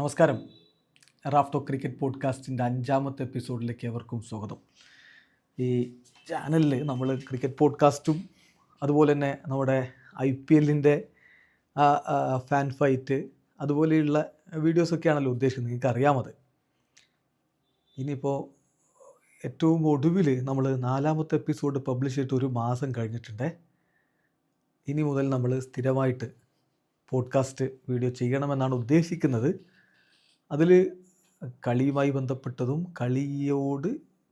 നമസ്കാരം. റാഫ്റ്റോ ക്രിക്കറ്റ് പോഡ്കാസ്റ്റിന്റെ അഞ്ചാമത്തെ എപ്പിസോഡിലേക്ക് എവർക്കും സ്വാഗതം. ഈ ചാനലിൽ നമ്മൾ ക്രിക്കറ്റ് പോഡ്കാസ്റ്റും അതുപോലെ തന്നെ നമ്മുടെ ഐ പി എല്ലിന്റെ ഫാൻ ഫൈറ്റ് അതുപോലെയുള്ള വീഡിയോസൊക്കെയാണല്ലോ ഉദ്ദേശിക്കുന്നത്. നിങ്ങൾക്ക് അറിയാമത് ഇനിയിപ്പോൾ ഏറ്റവും ഒടുവിൽ നമ്മൾ നാലാമത്തെ എപ്പിസോഡ് പബ്ലിഷ് ചെയ്തിട്ട് ഒരു മാസം കഴിഞ്ഞിട്ടുണ്ട്. ഇനി മുതൽ നമ്മൾ സ്ഥിരമായിട്ട് പോഡ്കാസ്റ്റ് വീഡിയോ ചെയ്യണമെന്നാണ് ഉദ്ദേശിക്കുന്നത്. അതിൽ കളിയുമായി ബന്ധപ്പെട്ടതും കളിയോട്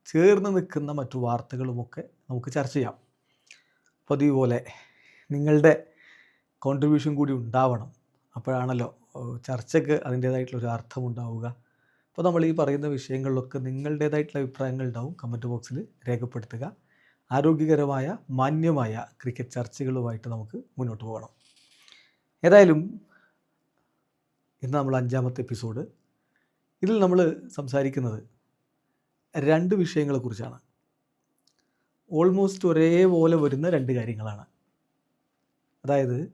ചേർന്ന് നിൽക്കുന്ന മറ്റു വാർത്തകളുമൊക്കെ നമുക്ക് ചർച്ച ചെയ്യാം. പതിവ് പോലെ നിങ്ങളുടെ കോൺട്രിബ്യൂഷൻ കൂടി ഉണ്ടാവണം. അപ്പോഴാണല്ലോ ചർച്ചയ്ക്ക് അതിന്റേതായിട്ടുള്ള ഒരു അർത്ഥം ഉണ്ടാവുക. അപ്പോൾ നമ്മൾ ഈ പറയുന്ന വിഷയങ്ങളിലൊക്കെ നിങ്ങളുടേതായിട്ടുള്ള അഭിപ്രായങ്ങൾ ഉണ്ടാവും. കമന്റ് ബോക്സിൽ രേഖപ്പെടുത്തുക. ആരോഗ്യകരമായ മാന്യമായ ക്രിക്കറ്റ് ചർച്ചകളുമായിട്ട് നമുക്ക് മുന്നോട്ട് പോകണം. ഏതായാലും ഇന്ന് നമ്മൾ അഞ്ചാമത്തെ എപ്പിസോഡ് ഇതിൽ നമ്മൾ സംസാരിക്കുന്നത് രണ്ട് വിഷയങ്ങളെക്കുറിച്ചാണ്. ഓൾമോസ്റ്റ് ഒരേപോലെ വരുന്ന രണ്ട് കാര്യങ്ങളാണ്. അതായത്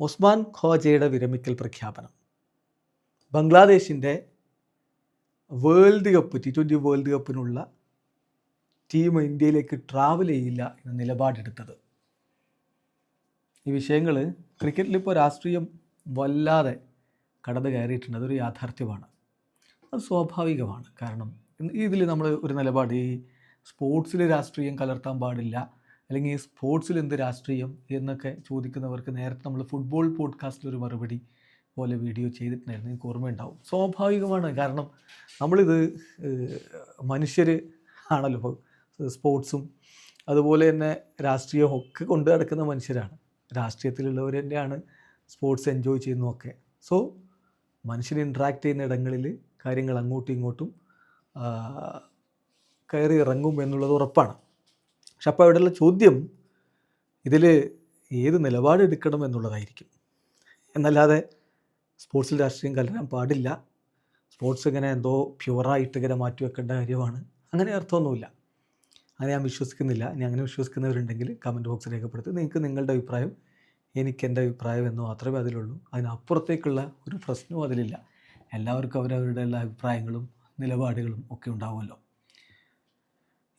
ഒസ്മാൻ ഖോജയുടെ വിരമിക്കൽ പ്രഖ്യാപനം. ബംഗ്ലാദേശിന്റെ world cup T twenty world കപ്പിനുള്ള team ഇന്ത്യയിലേക്ക് ട്രാവൽ ചെയ്യില്ല എന്ന നിലപാടെടുത്തത്. ഈ വിഷയങ്ങൾ ക്രിക്കറ്റിൽ ഇപ്പോൾ രാഷ്ട്രീയം വല്ലാതെ കടന്നു കയറിയിട്ടുണ്ട്. അതൊരു യാഥാർത്ഥ്യമാണ്. അത് സ്വാഭാവികമാണ്. കാരണം ഇതിൽ നമ്മൾ ഒരു നിലപാട് ഈ സ്പോർട്സിൽ രാഷ്ട്രീയം കലർത്താൻ പാടില്ല അല്ലെങ്കിൽ സ്പോർട്സിൽ എന്ത് രാഷ്ട്രീയം എന്നൊക്കെ ചോദിക്കുന്നവർക്ക് നേരത്തെ നമ്മൾ ഫുട്ബോൾ പോഡ്കാസ്റ്റിൽ ഒരു മറുപടി പോലെ വീഡിയോ ചെയ്തിട്ടുണ്ടായിരുന്നു. എനിക്ക് ഓർമ്മയുണ്ടാവും. സ്വാഭാവികമാണ്. കാരണം നമ്മളിത് മനുഷ്യർ ആണല്ലോ സ്പോർട്സും അതുപോലെ തന്നെ രാഷ്ട്രീയവും ഒക്കെ കൊണ്ടു നടക്കുന്ന മനുഷ്യരാണ്. രാഷ്ട്രീയത്തിലുള്ളവർ തന്നെയാണ് സ്പോർട്സ് എൻജോയ് ചെയ്യുന്നതൊക്കെ. സോ മനുഷ്യർ ഇൻട്രാക്ട് ചെയ്യുന്ന ഇടങ്ങളിൽ കാര്യങ്ങൾ അങ്ങോട്ടും ഇങ്ങോട്ടും കയറി ഇറങ്ങും എന്നുള്ളത് ഉറപ്പാണ്. പക്ഷെ അപ്പോൾ അവിടെയുള്ള ചോദ്യം ഇതിൽ ഏത് നിലപാടെടുക്കണം എന്നുള്ളതായിരിക്കും. എന്നല്ലാതെ സ്പോർട്സിൽ രാഷ്ട്രീയം കലരാൻ പാടില്ല. സ്പോർട്സ് ഇങ്ങനെ എന്തോ പ്യുവറായിട്ട് ഇങ്ങനെ മാറ്റി വെക്കേണ്ട കാര്യമാണ്. അങ്ങനെ അർത്ഥമൊന്നുമില്ല. അങ്ങനെ ഞാൻ വിശ്വസിക്കുന്നില്ല. ഇനി അങ്ങനെ വിശ്വസിക്കുന്നവരുണ്ടെങ്കിൽ കമന്റ് ബോക്സ് രേഖപ്പെടുത്തി നിങ്ങൾക്ക് നിങ്ങളുടെ അഭിപ്രായം എനിക്ക് എന്റെ അഭിപ്രായം എന്ന് മാത്രമേ അതിലുള്ളൂ. അതിനപ്പുറത്തേക്കുള്ള ഒരു പ്രശ്നവും അതിലില്ല. എല്ലാവർക്കും അവരവരുടെ എല്ലാ അഭിപ്രായങ്ങളും നിലപാടുകളും ഒക്കെ ഉണ്ടാവുമല്ലോ.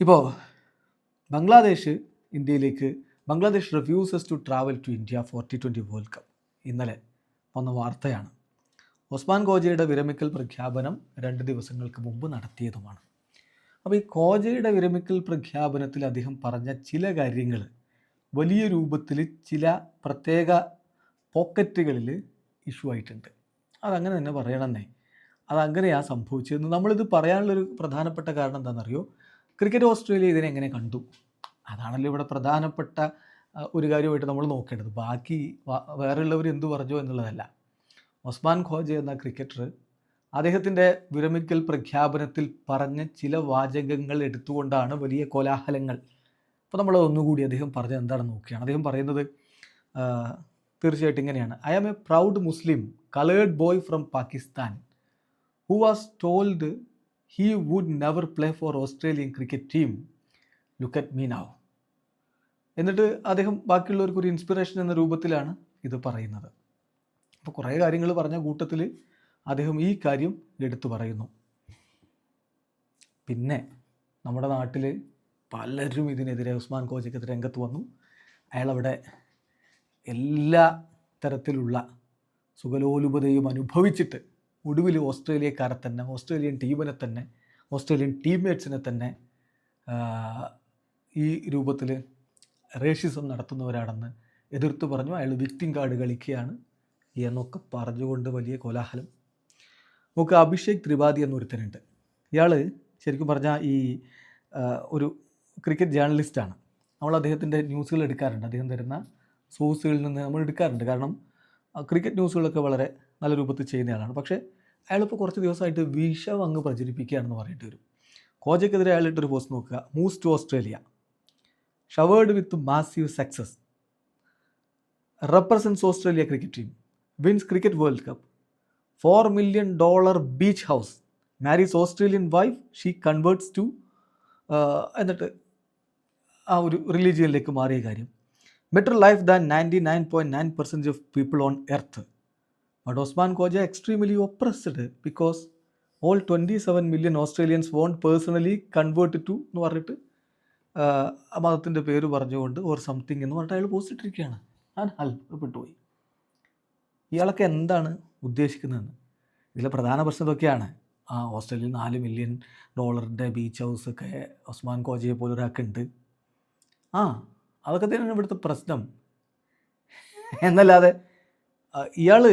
ഇപ്പോൾ ബംഗ്ലാദേശ് ഇന്ത്യയിലേക്ക് Bangladesh refuses to travel to India forty twenty twenty world cup ഇന്നലെ വന്ന വാർത്തയാണ്. ഉസ്മാൻ കോജയുടെ വിരമിക്കൽ പ്രഖ്യാപനം രണ്ട് ദിവസങ്ങൾക്ക് മുമ്പ് നടത്തിയതുമാണ്. അപ്പോൾ ഈ കോജയുടെ വിരമിക്കൽ പ്രഖ്യാപനത്തിൽ അദ്ദേഹം പറഞ്ഞ ചില കാര്യങ്ങൾ വലിയ രൂപത്തിൽ ചില പ്രത്യേക പോക്കറ്റുകളിൽ ഇഷ്യൂ ആയിട്ടുണ്ട്. അതങ്ങനെ തന്നെ പറയണമെന്നേ അതങ്ങനെയാണ് സംഭവിച്ചതെന്ന് നമ്മളിത് പറയാനുള്ളൊരു പ്രധാനപ്പെട്ട കാരണം എന്താണെന്നറിയോ? ക്രിക്കറ്റ് ഓസ്ട്രേലിയ ഇതിനെ എങ്ങനെ കണ്ടു? അതാണല്ലോ ഇവിടെ പ്രധാനപ്പെട്ട ഒരു കാര്യമായിട്ട് നമ്മൾ നോക്കേണ്ടത്. ബാക്കി വേറെയുള്ളവർ എന്തു പറഞ്ഞു എന്നുള്ളതല്ല. ഒസ്മാൻ ഖോജ എന്ന ക്രിക്കറ്റർ അദ്ദേഹത്തിന്റെ വിരമിക്കൽ പ്രഖ്യാപനത്തിൽ പറഞ്ഞ ചില വാചകങ്ങൾ എടുത്തുകൊണ്ടാണ് വലിയ കോലാഹലങ്ങൾ. അപ്പോൾ നമ്മൾ ഒന്നുകൂടി അദ്ദേഹം പറഞ്ഞത് എന്താണെന്ന് നോക്കുകയാണ് അദ്ദേഹം പറയുന്നത് തീർച്ചയായിട്ടും ഇങ്ങനെയാണ്. I am a proud Muslim coloured boy from Pakistan who was told he would never play for Australian cricket team. Look at me now. എന്നിട്ട് അദ്ദേഹം ബാക്കിയുള്ളവർക്ക് ഒരു ഇൻസ്പിറേഷൻ എന്ന രൂപത്തിലാണ് ഇത് പറയുന്നത് അപ്പോൾ കുറേ കാര്യങ്ങൾ പറഞ്ഞ കൂട്ടത്തിൽ അദ്ദേഹം ഈ കാര്യം എടുത്തു പറയുന്നു പിന്നെ നമ്മുടെ നാട്ടിൽ പലരും ഇതിനെതിരെ ഉസ്മാൻ കോച്ചക്കെതിരെ രംഗത്ത് വന്നു അയാളവിടെ എല്ലാ തരത്തിലുള്ള സുഖലോലുപതയും അനുഭവിച്ചിട്ട് ഒടുവിൽ ഓസ്ട്രേലിയക്കാരെ തന്നെ ഓസ്ട്രേലിയൻ ടീമിനെ തന്നെ ഓസ്ട്രേലിയൻ ടീംമേറ്റ്സിനെ തന്നെ ഈ രൂപത്തിൽ റേഷിസം നടത്തുന്നവരാണെന്ന് എതിർത്ത് പറഞ്ഞു. അയാൾ വിക്റ്റിം കാർഡ് കളിക്കുകയാണ് എന്നൊക്കെ പറഞ്ഞുകൊണ്ട് വലിയ കോലാഹലം. നമുക്ക് അഭിഷേക് ത്രിപാഠി എന്നൊരുത്തനുണ്ട്. ഇയാൾ ശരിക്കും പറഞ്ഞാൽ ഈ ഒരു ക്രിക്കറ്റ് ജേർണലിസ്റ്റാണ് നമ്മൾ അദ്ദേഹത്തിന്റെ ന്യൂസുകൾ എടുക്കാറുണ്ട്. അദ്ദേഹം തരുന്ന സോഴ്സുകളിൽ നിന്ന് നമ്മൾ എടുക്കാറുണ്ട്. കാരണം ക്രിക്കറ്റ് ന്യൂസുകളൊക്കെ വളരെ നല്ല രൂപത്തിൽ ചെയ്യുന്നയാളാണ് പക്ഷേ അയാളിപ്പോൾ കുറച്ച് ദിവസമായിട്ട് വിഷം അങ്ങ് പ്രചരിപ്പിക്കുകയാണെന്ന് പറഞ്ഞിട്ട് വരും. കോജയ്ക്കെതിരെ അയാളിട്ടൊരു പോസ്റ്റ് നോക്കുക. Moves to Australia showered with massive success represents Australia cricket team wins cricket world cup four million dollar beach house marries Australian wife she converts to എന്നിട്ട് ആ ഒരു റിലീജിയനിലേക്ക് മാറിയ കാര്യം. Nine point nine percentage of people on earth but Usman Khawaja extremely oppressed because all twenty seven million Australians won't personally convert to എന്ന് പറഞ്ഞിട്ട് ആ മതത്തിന്റെ പേര് പറഞ്ഞുകൊണ്ട് ഓർ സംതിങ് എന്ന് പറഞ്ഞിട്ട് അയാൾ പോസ്റ്റ് ഞാൻ അത്ഭുതപ്പെട്ടു പോയി. ഇയാളൊക്കെ എന്താണ് ഉദ്ദേശിക്കുന്നതെന്ന്? ഇതിലെ പ്രധാന പ്രശ്നം ഇതൊക്കെയാണ്. ആ ഓസ്ട്രേലിയയിൽ നാല് മില്യൺ ഡോളറിന്റെ ബീച്ച് ഹൗസൊക്കെ ഒസ്മാൻ കോജയെ പോലെ ഒരാൾക്കുണ്ട്. ആ അതൊക്കെ തന്നെയാണ് ഇവിടുത്തെ പ്രശ്നം. എന്നല്ലാതെ ഇയാൾ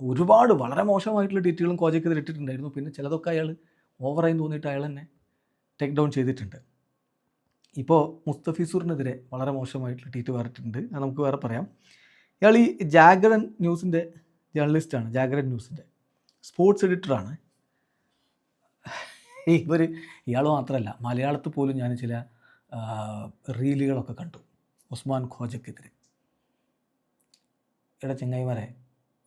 ഒരുപാട് വളരെ മോശമായിട്ടുള്ള ഡീറ്റെയിലും കോജയ്ക്കെതിരെ ഇട്ടിട്ടുണ്ടായിരുന്നു. പിന്നെ ചിലതൊക്കെ അയാൾ ഓവറായി തോന്നിയിട്ട് അയാൾ തന്നെ ടേക്ക് ഡൗൺ ചെയ്തിട്ടുണ്ട്. ഇപ്പോൾ മുസ്തഫിസൂറിനെതിരെ വളരെ മോശമായിട്ടുള്ള ട്വീറ്റ് പറഞ്ഞിട്ടുണ്ട് അത് നമുക്ക് വേറെ പറയാം. ഇയാൾ ഈ ജാഗ്രൻ ന്യൂസിന്റെ ജേർണലിസ്റ്റാണ് ജാഗ്രൻ ന്യൂസിന്റെ സ്പോർട്സ് എഡിറ്ററാണ് ഇവർ ഇയാൾ മാത്രമല്ല മലയാളത്തിൽ പോലും ഞാൻ ചില റീലുകളൊക്കെ കണ്ടു. ഉസ്മാൻ ഖോജക്കെതിരെ. എടാ ചെങ്ങായിമാരെ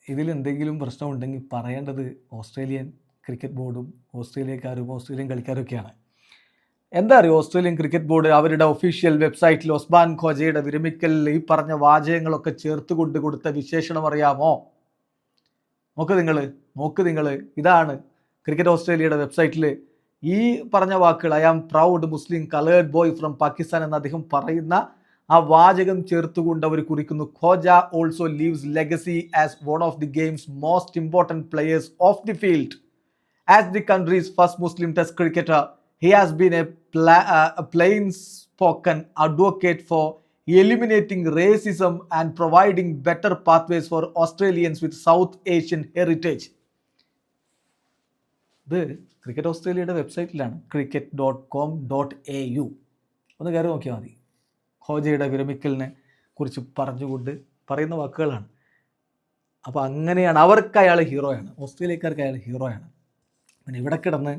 ഇതിൽ എന്തെങ്കിലും പ്രശ്നമുണ്ടെങ്കിൽ പറയേണ്ടത് ഓസ്ട്രേലിയൻ ക്രിക്കറ്റ് ബോർഡും ഓസ്ട്രേലിയക്കാരും ഓസ്ട്രേലിയൻ കളിക്കാരൊക്കെയാണ്. എന്താ അറിയോ ഓസ്ട്രേലിയൻ ക്രിക്കറ്റ് ബോർഡ് അവരുടെ ഒഫീഷ്യൽ വെബ്സൈറ്റിൽ ഒസ്മാൻ ഖോജയുടെ വിരമിക്കലിൽ ഈ പറഞ്ഞ വാചകങ്ങളൊക്കെ ചേർത്ത് കൊണ്ട് കൊടുത്ത വിശേഷണം അറിയാമോ? നോക്ക് നിങ്ങൾ നോക്ക് നിങ്ങൾ ഇതാണ് ക്രിക്കറ്റ് ഓസ്ട്രേലിയയുടെ വെബ്സൈറ്റിൽ ഈ പറഞ്ഞ വാക്കുകൾ I am proud Muslim coloured boy from Pakistan എന്ന് അദ്ദേഹം പറയുന്ന ആ വാചകം ചേർത്തുകൊണ്ട് അവർ കുറിക്കുന്നു. Khawaja also leaves legacy as one of the game's most important players of the field as the country's first Muslim test cricketer he has been a plain spoken advocate for and eliminating racism and providing better pathways for Australians with South Asian heritage. ഇത് cricket ഓസ്ട്രേലിയയുടെ വെബ്സൈറ്റിലാണ് cricket dot com dot A U ഒന്ന് കയറി നോക്കിയാൽ മതി. ഹോജയുടെ വിരമിക്കലിനെ കുറിച്ച് പറഞ്ഞുകൊണ്ട് പറയുന്ന വാക്കുകളാണ്. അപ്പോൾ അങ്ങനെയാണ്. അവർക്ക് അയാൾ ഹീറോയാണ്. ഓസ്ട്രേലിയക്കാർക്ക് അയാൾ ഹീറോയാണ്. പിന്നെ ഇവിടെ കിടന്ന്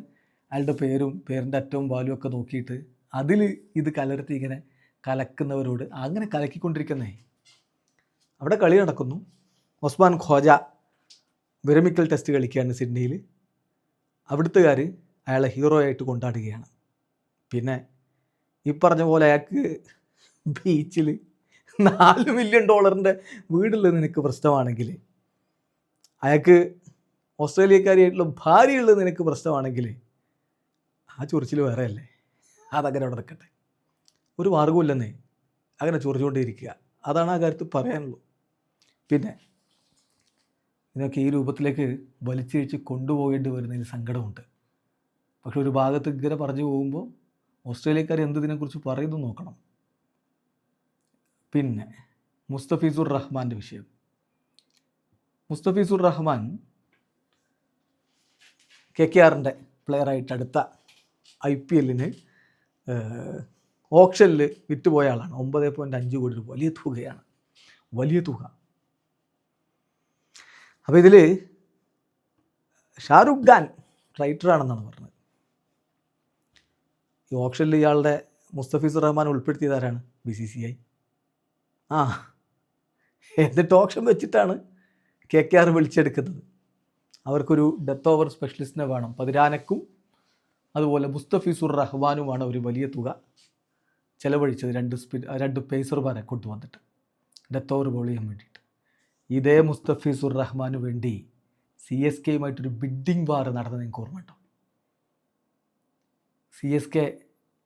അയാളുടെ പേരും പേരിന്റെ അറ്റവും വാലും ഒക്കെ നോക്കിയിട്ട് അതിൽ ഇത് കലർത്തി ഇങ്ങനെ കലക്കുന്നവരോട് അങ്ങനെ കലക്കിക്കൊണ്ടിരിക്കുന്നേ. അവിടെ കളി നടക്കുന്നു. ഒസ്മാൻ ഖോജ വിരമിക്കൽ ടെസ്റ്റ് കളിക്കുകയാണ് സിഡ്നിയിൽ. അവിടുത്തുകാർ അയാളെ ഹീറോ ആയിട്ട് കൊണ്ടാടുകയാണ്. പിന്നെ ഈ പറഞ്ഞ പോലെ അയാൾക്ക് ബീച്ചിൽ നാല് മില്യൺ ഡോളറിന്റെ വീടുള്ളത് നിനക്ക് പ്രശ്നമാണെങ്കിൽ അയാൾക്ക് ഓസ്ട്രേലിയക്കാരിയായിട്ടുള്ള ഭാര്യയുള്ളത് നിനക്ക് പ്രശ്നമാണെങ്കിൽ ആ ചൊറിച്ചിൽ വേറെ അല്ലേ അതങ്ങനെ അവിടെ നിൽക്കട്ടെ. ഒരു മാർഗമില്ലെന്നേ അങ്ങനെ ചൊറിച്ചുകൊണ്ടേയിരിക്കുക അതാണ് ആ കാര്യത്തിൽ പറയാനുള്ളൂ. പിന്നെ ഇതിനൊക്കെ ഈ രൂപത്തിലേക്ക് വലിച്ചിഴിച്ച് കൊണ്ടുപോകേണ്ടി വരുന്നതിന് സങ്കടമുണ്ട്. പക്ഷെ ഒരു ഭാഗത്ത് ഇങ്ങനെ പറഞ്ഞു പോകുമ്പോൾ ഓസ്ട്രേലിയക്കാർ എന്ത് പറയുന്നു നോക്കണം. പിന്നെ മുസ്തഫീസുർ റഹ്മാന്റെ വിഷയം. മുസ്തഫീസുർ റഹ്മാൻ കെ കെ ആറിന്റെ പ്ലെയറായിട്ട് അടുത്ത ഐ പി എല്ലിന് ഓപ്ഷനിൽ വിറ്റുപോയ ആളാണ്. ഒമ്പത് പോയിന്റ് അഞ്ച് കോടി രൂപ. വലിയ തുകയാണ്. വലിയ തുക. അപ്പോൾ ഇതിൽ ഷാറുഖ് ഖാൻ റൈറ്ററാണെന്നാണ് പറഞ്ഞത്. ഈ ഓപ്ഷനിൽ ഇയാളുടെ മുസ്തഫീസുർ റഹ്മാൻ ഉൾപ്പെടുത്തിയത് ആരാണ്? B C C I. ആ എന്നിട്ട് ടോക്ഷൻ വെച്ചിട്ടാണ് കെ കെ ആർ വിളിച്ചെടുക്കുന്നത്. അവർക്കൊരു ഡെത്ത് ഓവർ സ്പെഷ്യലിസ്റ്റിനെ വേണം. പതിരാനക്കും അതുപോലെ മുസ്തഫീസുർ റഹ്മാനുമാണ് ഒരു വലിയ തുക ചിലവഴിച്ചത് രണ്ട് സ്പിൻ രണ്ട് പേസർമാരെ കൊണ്ടുവന്നിട്ട്. ഡെത്ത് ഓവർ ബോൾ ചെയ്യാൻ വേണ്ടിയിട്ട്. ഇതേ മുസ്തഫീസുർ റഹ്മാന് വേണ്ടി സി എസ് കെയുമായിട്ടൊരു ബിഡിംഗ് വാർ നടന്നത് നിങ്ങൾക്ക് ഓർമ്മയുണ്ടോ. സി എസ് കെ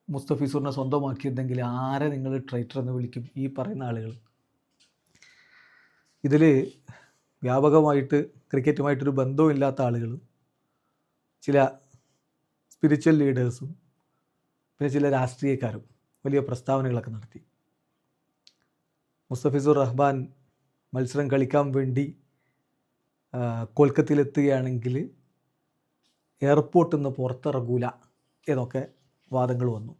മുസ്തഫീസുറിനെ സ്വന്തമാക്കിയിരുന്നെങ്കിൽ ആരെ നിങ്ങൾ ട്രൈറ്റർ എന്ന് വിളിക്കും ഈ പറയുന്ന ആളുകൾ? ഇതിൽ വ്യാപകമായിട്ട് ക്രിക്കറ്റുമായിട്ടൊരു ബന്ധവുമില്ലാത്ത ആളുകൾ ചില സ്പിരിച്വൽ ലീഡേഴ്സും പിന്നെ ചില രാഷ്ട്രീയക്കാരും വലിയ പ്രസ്താവനകളൊക്കെ നടത്തി. മുസ്തഫിസുർ റഹ്മാൻ മത്സരം കളിക്കാൻ വേണ്ടി കൊൽക്കത്തയിലെത്തുകയാണെങ്കിൽ എയർപോർട്ടിൽ നിന്ന് പുറത്തിറങ്ങൂല എന്നൊക്കെ വാദങ്ങൾ വന്നു.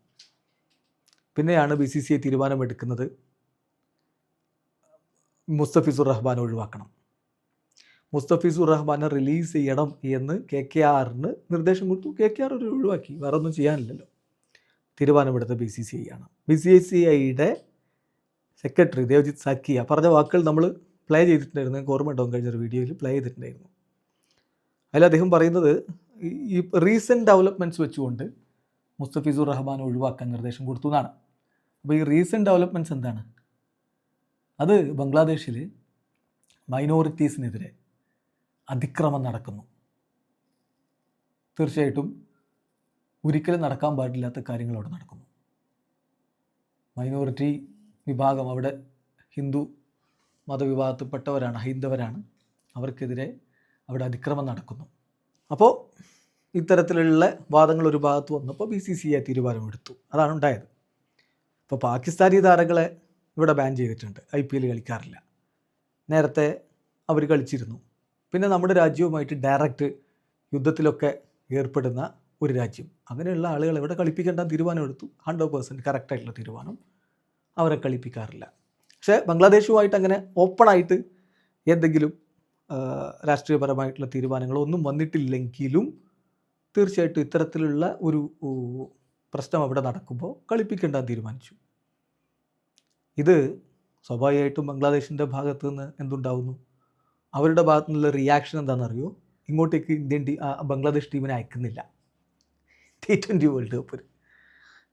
പിന്നെയാണ് ബി സി സി ഐ തീരുമാനമെടുക്കുന്നത് മുസ്തഫിസുർ റഹ്മാൻ ഒഴിവാക്കണം. മുസ്തഫിസുർ റഹ്മാനെ റിലീസ് ചെയ്യണം എന്ന് കെ കെ ആറിന് നിർദ്ദേശം കൊടുത്തു. കെ കെ ആർ ഒരു ഒഴിവാക്കി. വേറെ ഒന്നും ചെയ്യാനില്ലല്ലോ. തീരുമാനമെടുത്ത ബി സി സി ഐ ആണ് ബി സി സി ഐയുടെ സെക്രട്ടറി ദേവജിത് സാക്കിയ പറഞ്ഞ വാക്കുകൾ നമ്മൾ പ്ലേ ചെയ്തിട്ടുണ്ടായിരുന്നു. എനിക്ക് ഉണ്ടാവും കഴിഞ്ഞൊരു വീഡിയോയിൽ പ്ലേ ചെയ്തിട്ടുണ്ടായിരുന്നു. അതിൽ അദ്ദേഹം പറയുന്നത് ഈ റീസെന്റ് ഡെവലപ്മെന്റ്സ് വെച്ചുകൊണ്ട് മുസ്തഫിസുർ റഹ്മാൻ ഒഴിവാക്കാൻ നിർദ്ദേശം കൊടുത്തു എന്നാണ്. അപ്പോൾ ഈ റീസെന്റ് ഡെവലപ്മെന്റ്സ് എന്താണ്? അത് ബംഗ്ലാദേശിൽ മൈനോറിറ്റീസിനെതിരെ അതിക്രമം നടക്കുന്നു. തീർച്ചയായിട്ടും ഒരിക്കലും നടക്കാൻ പാടില്ലാത്ത കാര്യങ്ങൾ അവിടെ നടക്കുന്നു. മൈനോറിറ്റി വിഭാഗം അവിടെ ഹിന്ദു മതവിഭാഗത്തിൽപ്പെട്ടവരാണ് ഹൈന്ദവരാണ്. അവർക്കെതിരെ അവിടെ അതിക്രമം നടക്കുന്നു. അപ്പോൾ ഇത്തരത്തിലുള്ള വാദങ്ങൾ ഒരു ഭാഗത്ത് വന്നപ്പോൾ ബി സി സി ഐ തീരുമാനമെടുത്തു. അതാണ് ഉണ്ടായത്. ഇപ്പോൾ പാകിസ്ഥാനി താരങ്ങളെ ഇവിടെ ബാൻ ചെയ്തിട്ടുണ്ട്. ഐ പി എൽ കളിക്കാറില്ല. നേരത്തെ അവർ കളിച്ചിരുന്നു. പിന്നെ നമ്മുടെ രാജ്യവുമായിട്ട് ഡയറക്റ്റ് യുദ്ധത്തിലൊക്കെ ഏർപ്പെടുന്ന ഒരു രാജ്യം. അങ്ങനെയുള്ള ആളുകളെ ഇവിടെ കളിപ്പിക്കേണ്ട തീരുമാനമെടുത്തു. ഹൺഡ്രഡ് പേഴ്സന്റ് കറക്റ്റായിട്ടുള്ള തീരുമാനം അവരെ കളിപ്പിക്കാറില്ല. പക്ഷേ ബംഗ്ലാദേശുമായിട്ട് അങ്ങനെ ഓപ്പണായിട്ട് എന്തെങ്കിലും രാഷ്ട്രീയപരമായിട്ടുള്ള തീരുമാനങ്ങളോ ഒന്നും വന്നിട്ടില്ലെങ്കിലും തീർച്ചയായിട്ടും ഇത്തരത്തിലുള്ള ഒരു പ്രശ്നം അവിടെ നടക്കുമ്പോൾ കളിപ്പിക്കേണ്ട തീരുമാനിച്ചു. ഇത് സ്വാഭാവികമായിട്ടും ബംഗ്ലാദേശിന്റെ ഭാഗത്ത് നിന്ന് എന്തുണ്ടാവുന്നു? അവരുടെ ഭാഗത്തു നിന്നുള്ള റിയാക്ഷൻ എന്താണെന്നറിയോ? ഇങ്ങോട്ടേക്ക് ഇന്ത്യൻ ടീ ബംഗ്ലാദേശ് ടീമിനെ അയക്കുന്നില്ല. ടി ട്വന്റി വേൾഡ് കപ്പിൽ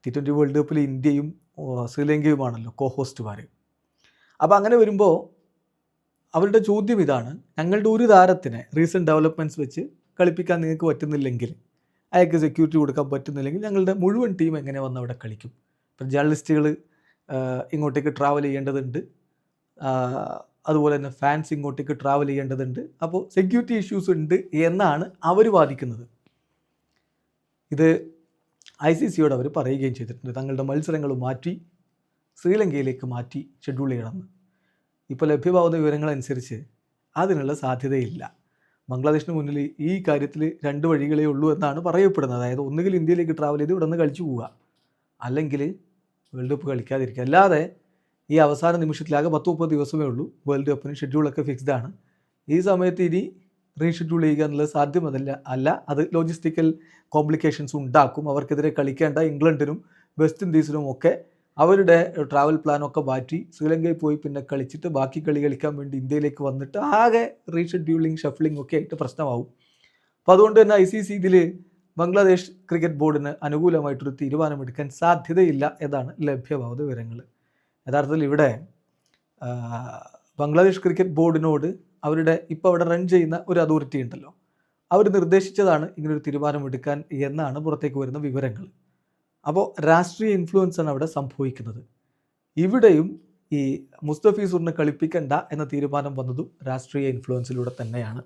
ടി ട്വന്റി വേൾഡ് കപ്പിൽ ഇന്ത്യയും ശ്രീലങ്കയുമാണല്ലോ കോ ഹോസ്റ്റുമാർ അപ്പോൾ അങ്ങനെ വരുമ്പോൾ അവരുടെ ചോദ്യം ഇതാണ് ഞങ്ങളുടെ ഒരു താരത്തിനെ റീസെന്റ് ഡെവലപ്മെന്റ്സ് വെച്ച് കളിപ്പിക്കാൻ നിങ്ങൾക്ക് പറ്റുന്നില്ലെങ്കിൽ അയാൾക്ക് സെക്യൂരിറ്റി കൊടുക്കാൻ പറ്റുന്നില്ലെങ്കിൽ ഞങ്ങളുടെ മുഴുവൻ ടീം എങ്ങനെ വന്ന് അവിടെ കളിക്കും? ഇപ്പം ജേർണലിസ്റ്റുകൾ ഇങ്ങോട്ടേക്ക് ട്രാവൽ ചെയ്യേണ്ടതുണ്ട്. അതുപോലെ തന്നെ ഫാൻസ് ഇങ്ങോട്ടേക്ക് ട്രാവൽ ചെയ്യേണ്ടതുണ്ട്. അപ്പോൾ സെക്യൂരിറ്റി ഇഷ്യൂസ് ഉണ്ട് എന്നാണ് അവർ വാദിക്കുന്നത്. ഇത് ഐ സി സിയോട് അവർ പറയുകയും ചെയ്തിട്ടുണ്ട്. തങ്ങളുടെ മത്സരങ്ങൾ മാറ്റി ശ്രീലങ്കയിലേക്ക് മാറ്റി ഷെഡ്യൂൾ ചെയ്യണമെന്ന്. ഇപ്പോൾ ലഭ്യമാവുന്ന വിവരങ്ങളനുസരിച്ച് അതിനുള്ള സാധ്യതയില്ല. ബംഗ്ലാദേശിന് മുന്നിൽ ഈ കാര്യത്തിൽ രണ്ട് വഴികളേ ഉള്ളൂ എന്നാണ് പറയപ്പെടുന്നത്. അതായത് ഒന്നുകിൽ ഇന്ത്യയിലേക്ക് ട്രാവൽ ചെയ്ത് ഇവിടെ നിന്ന് കളിച്ചു പോവുക. അല്ലെങ്കിൽ വേൾഡ് കപ്പ് കളിക്കാതിരിക്കുക. അല്ലാതെ ഈ അവസാന നിമിഷത്തിലാകെ പത്ത് മുപ്പത് ദിവസമേ ഉള്ളൂ. വേൾഡ് കപ്പിന് ഷെഡ്യൂളൊക്കെ ഫിക്സ്ഡ് ആണ്. ഈ സമയത്ത് ഇനി റീഷെഡ്യൂൾ ചെയ്യുക എന്നുള്ളത് സാധ്യമതല്ല. അല്ല അത് ലോജിസ്റ്റിക്കൽ കോംപ്ലിക്കേഷൻസ് ഉണ്ടാക്കും. അവർക്കെതിരെ കളിക്കേണ്ട ഇംഗ്ലണ്ടിനും വെസ്റ്റ് ഇൻഡീസിനും ഒക്കെ അവരുടെ ട്രാവൽ പ്ലാനൊക്കെ മാറ്റി ശ്രീലങ്കയിൽ പോയി പിന്നെ കളിച്ചിട്ട് ബാക്കി കളി കളിക്കാൻ വേണ്ടി ഇന്ത്യയിലേക്ക് വന്നിട്ട് ആകെ റീഷെഡ്യൂളിങ് ഷഫ്ലിംഗ് ഒക്കെ ആയിട്ട് പ്രശ്നമാവും. അപ്പോൾ അതുകൊണ്ട് തന്നെ ഐ സി സി ഇതിൽ ബംഗ്ലാദേശ് ക്രിക്കറ്റ് ബോർഡിന് അനുകൂലമായിട്ടൊരു തീരുമാനമെടുക്കാൻ സാധ്യതയില്ല എന്നാണ് ലഭ്യമാവുന്ന വിവരങ്ങൾ യഥാർത്ഥത്തിൽ ഇവിടെ ബംഗ്ലാദേശ് ക്രിക്കറ്റ് ബോർഡിനോട് അവരുടെ ഇപ്പോൾ അവിടെ റൺ ചെയ്യുന്ന ഒരു അതോറിറ്റി ഉണ്ടല്ലോ. അവർ നിർദ്ദേശിച്ചതാണ് ഇങ്ങനൊരു തീരുമാനമെടുക്കാൻ എന്നാണ് പുറത്തേക്ക് വരുന്ന വിവരങ്ങൾ അപ്പോൾ രാഷ്ട്രീയ ഇൻഫ്ലുവൻസ് ആണ് അവിടെ സംഭവിക്കുന്നത്. ഇവിടെയും ഈ മുസ്തഫീസൂറിനെ കളിപ്പിക്കണ്ട എന്ന തീരുമാനം വന്നതും രാഷ്ട്രീയ ഇൻഫ്ലുവൻസിലൂടെ തന്നെയാണ്.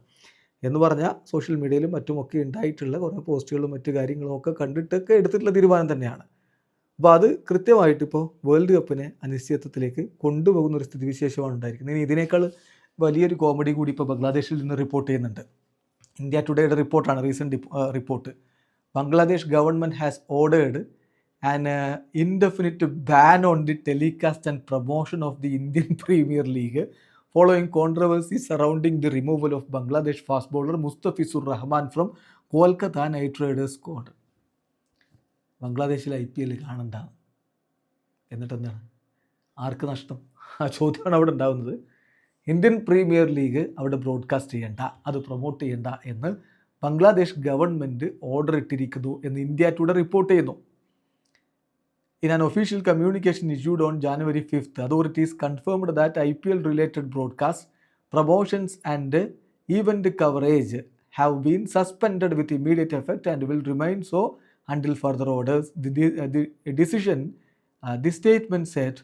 എന്ന് പറഞ്ഞാൽ സോഷ്യൽ മീഡിയയിലും മറ്റുമൊക്കെ ഉണ്ടായിട്ടുള്ള കുറേ പോസ്റ്റുകളും മറ്റു കാര്യങ്ങളും ഒക്കെ കണ്ടിട്ടൊക്കെ എടുത്തിട്ടുള്ള തീരുമാനം തന്നെയാണ്. അപ്പോൾ അത് കൃത്യമായിട്ട് ഇപ്പോൾ വേൾഡ് കപ്പിനെ അനിശ്ചിതത്വത്തിലേക്ക് കൊണ്ടുപോകുന്ന ഒരു സ്ഥിതിവിശേഷമാണ് ഉണ്ടായിരിക്കുന്നത്. ഇനി ഇതിനേക്കാൾ വലിയൊരു കോമഡി കൂടി ഇപ്പോൾ ബംഗ്ലാദേശിൽ നിന്ന് റിപ്പോർട്ട് ചെയ്യുന്നുണ്ട്. ഇന്ത്യ ടുഡേയുടെ റിപ്പോർട്ടാണ് recent report Bangladesh government has ordered an indefinite ban on the telecast and promotion of the Indian Premier League following controversy surrounding the removal of Bangladesh fast bowler Mustafizur Rahman from Kolkata Knight Riders squad ബംഗ്ലാദേശിൽ I P L കാണണ്ട. എന്നിട്ട് എന്താണ് ആർക്ക് നഷ്ടം? ആ ചോദ്യമാണ് അവിടെ ഉണ്ടാകുന്നത് ഇന്ത്യൻ പ്രീമിയർ ലീഗ് അവിടെ ബ്രോഡ്കാസ്റ്റ് ചെയ്യണ്ട അത് പ്രൊമോട്ട് ചെയ്യണ്ട എന്ന് ബംഗ്ലാദേശ് ഗവൺമെന്റ് ഓർഡർ ഇട്ടിരിക്കുന്നു എന്ന് ഇന്ത്യ ടുഡേ റിപ്പോർട്ട് ചെയ്യുന്നു. In an official communication issued on January 5th, authorities confirmed that IPL related broadcasts, promotions, and event coverage have been suspended with immediate effect and will remain so until further orders. The, uh, the decision, uh, this statement said,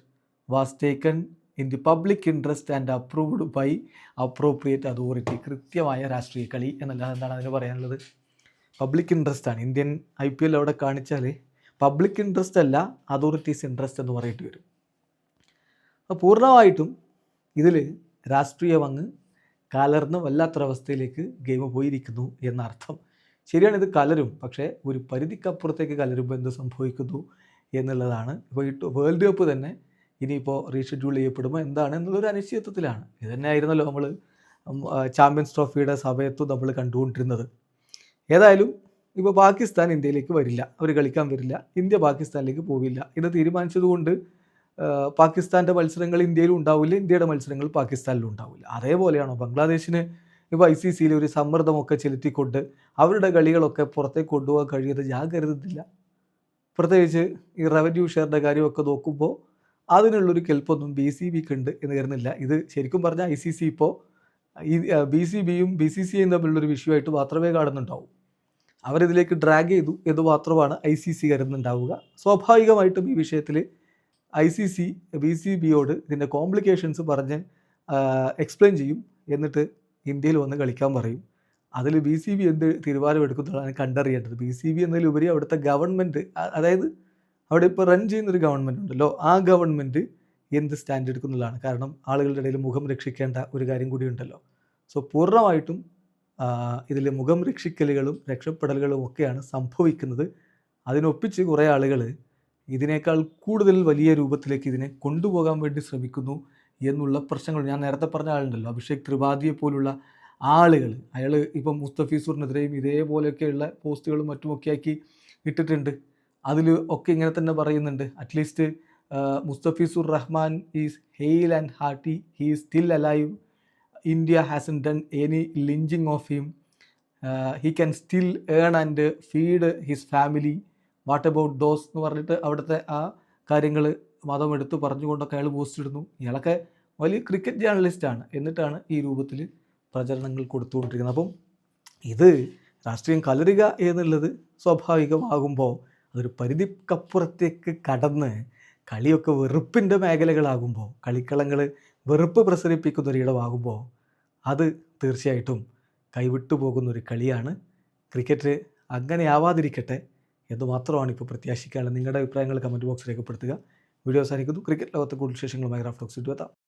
was taken in the public interest and approved by appropriate authority. കൃത്യമായ രാഷ്ട്രീയ കളി എന്നല്ല എന്താണ് അതിന് പറയാനുള്ളത് public interest ആണ് Indian I P L അവിടെ കാണിച്ചാൽ പബ്ലിക് ഇൻട്രസ്റ്റ് അല്ല അതോറിറ്റീസ് ഇൻട്രസ്റ്റ് എന്ന് പറയേണ്ടി വരും. അപ്പോൾ പൂർണമായിട്ടും ഇതിൽ രാഷ്ട്രീയം അങ്ങ് കലർന്ന് വല്ലാത്തൊരവസ്ഥയിലേക്ക് ഗെയിം പോയിരിക്കുന്നു എന്നർത്ഥം. ശരിയാണ് ഇത് കലരും പക്ഷേ ഒരു പരിധിക്കപ്പുറത്തേക്ക് കലരുമ്പോൾ എന്ത് സംഭവിക്കുന്നു എന്നുള്ളതാണ്. ഇപ്പോൾ ഈ വേൾഡ് കപ്പ് തന്നെ ഇനിയിപ്പോൾ റീഷെഡ്യൂൾ ചെയ്യപ്പെടുമ്പോൾ എന്താണ് എന്നുള്ളൊരു അനിശ്ചിതത്വത്തിലാണ്. ഇത് തന്നെ ആയിരുന്നല്ലോ നമ്മൾ ചാമ്പ്യൻസ് ട്രോഫിയുടെ സമയത്തും നമ്മൾ കണ്ടുകൊണ്ടിരുന്നത്. ഏതായാലും ഇപ്പോൾ പാകിസ്ഥാൻ ഇന്ത്യയിലേക്ക് വരില്ല. അവർ കളിക്കാൻ വരില്ല. ഇന്ത്യ പാകിസ്ഥാനിലേക്ക് പോവില്ല. ഇത് തീരുമാനിച്ചതുകൊണ്ട് പാകിസ്ഥാന്റെ മത്സരങ്ങൾ ഇന്ത്യയിലും ഉണ്ടാവില്ല ഇന്ത്യയുടെ മത്സരങ്ങൾ പാകിസ്ഥാനിലും ഉണ്ടാവില്ല. അതേപോലെയാണോ? ബംഗ്ലാദേശിന് ഇപ്പോൾ ഐ സി സിയിൽ ഒരു സമ്മർദ്ദമൊക്കെ ചെലുത്തിക്കൊണ്ട് അവരുടെ കളികളൊക്കെ പുറത്തേക്ക് കൊണ്ടുപോകാൻ കഴിയുന്നത് ഞാൻ കരുതുന്നില്ല. പ്രത്യേകിച്ച് ഈ റവന്യൂ ഷെയറിന്റെ കാര്യമൊക്കെ നോക്കുമ്പോൾ അതിനുള്ളൊരു കെൽപ്പൊന്നും ബി സി ബിക്ക് ഉണ്ട് എന്ന് കരുതുന്നില്ല. ഇത് ശരിക്കും പറഞ്ഞാൽ ഐ സി സി ഇപ്പോൾ ഈ ബി സി ബിയും ബി സി സി ഐയും തമ്മിലുള്ളൊരു വിഷയമായിട്ട് മാത്രമേ കാണുന്നുണ്ടാവൂ. അവരിതിലേക്ക് ഡ്രാഗ് ചെയ്തു എന്ന് മാത്രമാണ് ഐ സി സി കരുതുന്നുണ്ടാവുക. സ്വാഭാവികമായിട്ടും ഈ വിഷയത്തിൽ I C C B C ബിയോട് ഇതിന്റെ കോംപ്ലിക്കേഷൻസ് പറഞ്ഞ് എക്സ്പ്ലെയിൻ ചെയ്യും. എന്നിട്ട് ഇന്ത്യയിൽ വന്ന് കളിക്കാൻ പറയും. അതിൽ ബി സി ബി എന്ത് തീരുമാനമെടുക്കുന്നതാണ് കണ്ടറിയേണ്ടത്. ബി സി ബി എന്നതിലുപരി അവിടുത്തെ ഗവൺമെന്റ് അതായത് അവിടെ ഇപ്പോൾ റൺ ചെയ്യുന്നൊരു ഗവൺമെന്റ് ഉണ്ടല്ലോ. ആ ഗവൺമെന്റ് എന്ത് സ്റ്റാൻഡ് എടുക്കുന്നതാണ് കാരണം ആളുകളുടെ ഇടയിൽ മുഖം രക്ഷിക്കേണ്ട ഒരു കാര്യം കൂടിയുണ്ടല്ലോ സോ പൂർണമായിട്ടും ഇതിൽ മുഖം രക്ഷിക്കലുകളും രക്ഷപ്പെടലുകളും ഒക്കെയാണ് സംഭവിക്കുന്നത്. അതിനൊപ്പിച്ച് കുറേ ആളുകൾ ഇതിനേക്കാൾ കൂടുതൽ വലിയ രൂപത്തിലേക്ക് ഇതിനെ കൊണ്ടുപോകാൻ വേണ്ടി ശ്രമിക്കുന്നു എന്നുള്ള പ്രശ്നങ്ങൾ. ഞാൻ നേരത്തെ പറഞ്ഞ ആളുണ്ടല്ലോ അഭിഷേക് ത്രിപാഠിയെ പോലുള്ള ആളുകൾ അയാൾ ഇപ്പം മുസ്തഫീസൂറിനെതിരെയും ഇതേപോലെയൊക്കെയുള്ള പോസ്റ്റുകളും മറ്റുമൊക്കെ ആക്കി ഇട്ടിട്ടുണ്ട്. അതിൽ ഒക്കെ ഇങ്ങനെ തന്നെ പറയുന്നുണ്ട്. At least Mustafizur Rahman is hale and hearty he is still alive India hasn't done any lynching of him he can still earn and feed his family what about those എന്ന് പറഞ്ഞിട്ട് അവിടുത്തെ ആ കാര്യങ്ങൾ മതം എടുത്ത് പറഞ്ഞുകൊണ്ടൊക്കെ അയാൾ പോസ്റ്റ് ഇടുന്നു. ഇയാളൊക്കെ വലിയ ക്രിക്കറ്റ് ജേർണലിസ്റ്റാണ് എന്നിട്ടാണ് ഈ രൂപത്തിൽ പ്രചരണങ്ങൾ കൊടുത്തുകൊണ്ടിരിക്കുന്നത്. അപ്പം ഇത് രാഷ്ട്രീയം കലരുക എന്നുള്ളത് സ്വാഭാവികമാകുമ്പോൾ അതൊരു പരിധിക്കപ്പുറത്തേക്ക് കടന്ന് കളിയൊക്കെ വെറുപ്പിന്റെ മേഖലകളാകുമ്പോൾ കളിക്കളങ്ങൾ വെറുപ്പ് പ്രസരിപ്പിക്കുന്ന ഒരിടമാകുമ്പോൾ അത് തീർച്ചയായിട്ടും കൈവിട്ടു പോകുന്ന ഒരു കളിയാണ്. ക്രിക്കറ്റ് അങ്ങനെ ആവാതിരിക്കട്ടെ എന്ന് മാത്രമാണ് ഇപ്പോൾ പ്രത്യാശിക്കാനുള്ളത്. നിങ്ങളുടെ അഭിപ്രായങ്ങൾ കമന്റ് ബോക്സ് രേഖപ്പെടുത്തുക. വീഡിയോ അവസാനിക്കുന്നു. ക്രിക്കറ്റ് ലോകത്തെ കൂടുതൽ വിശേഷങ്ങളുമായി റാഫ്റ്റോക്സ് എത്താം.